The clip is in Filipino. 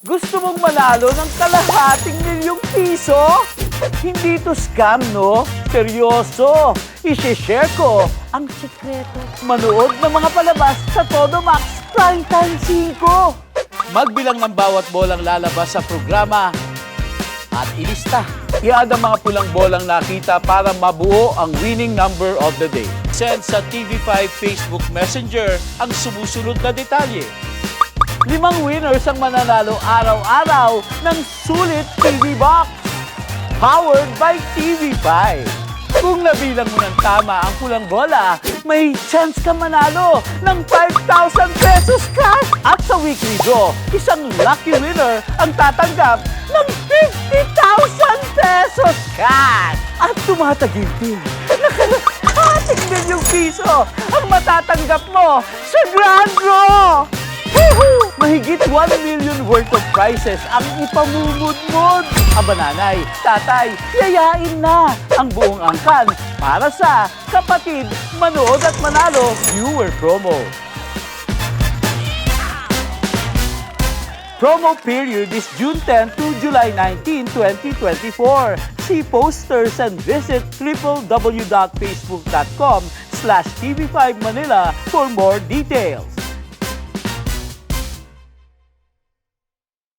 Gusto mong manalo ng kalahating milyong piso? Hindi to scam, no? Seryoso! Isishare ko ang sikreto. Manood ng mga palabas sa Todo Max Primetime 5. Magbilang ng bawat bolang lalabas sa programa at ilista. Iyan ang mga pulang bolang nakita para mabuo ang winning number of the day. Send sa TV5 Facebook Messenger ang sumusunod na detalye. Limang winners ang mananalo araw-araw ng Sulit TV Box. Powered by TV5. Kung nabilang mo ng tama ang pulang bola, may chance ka manalo ng 5,000 pesos cash. At sa weekly draw, isang lucky winner ang tatanggap ng 50,000 pesos cash. At tumataginting na kalahating milyong piso ang matatanggap mo sa Grand Draw. Worth of prizes ang ipamumudmod. Aba nanay, tatay, yayain na ang buong angkan para sa kapatid, manood at manalo viewer promo. Promo period is June 10 to July 19, 2024. See posters and visit www.facebook.com slash TV5 Manila for more details.